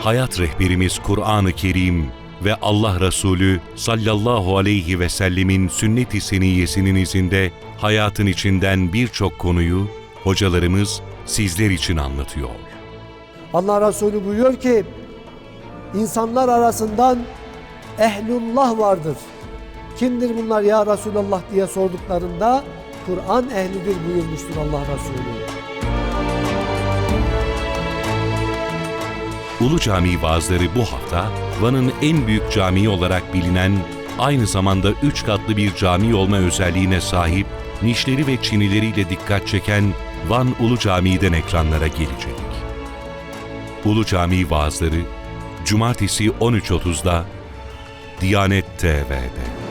hayat rehberimiz Kur'an-ı Kerim ve Allah Resulü sallallahu aleyhi ve sellemin sünnet-i seniyyesinin izinde hayatın içinden birçok konuyu hocalarımız sizler için anlatıyor. Allah Resulü buyuruyor ki insanlar arasından ehlullah vardır. Kimdir bunlar ya Resulallah diye sorduklarında Kur'an ehlidir buyurmuştur Allah Resulü. Ulu Cami vaazları bu hafta Van'ın en büyük camii olarak bilinen, aynı zamanda üç katlı bir cami olma özelliğine sahip, nişleri ve çinileriyle dikkat çeken Van Ulu Camii'den ekranlara gelecek. Ulu Cami vaazları Cumartesi 13.30'da Diyanet TV'de.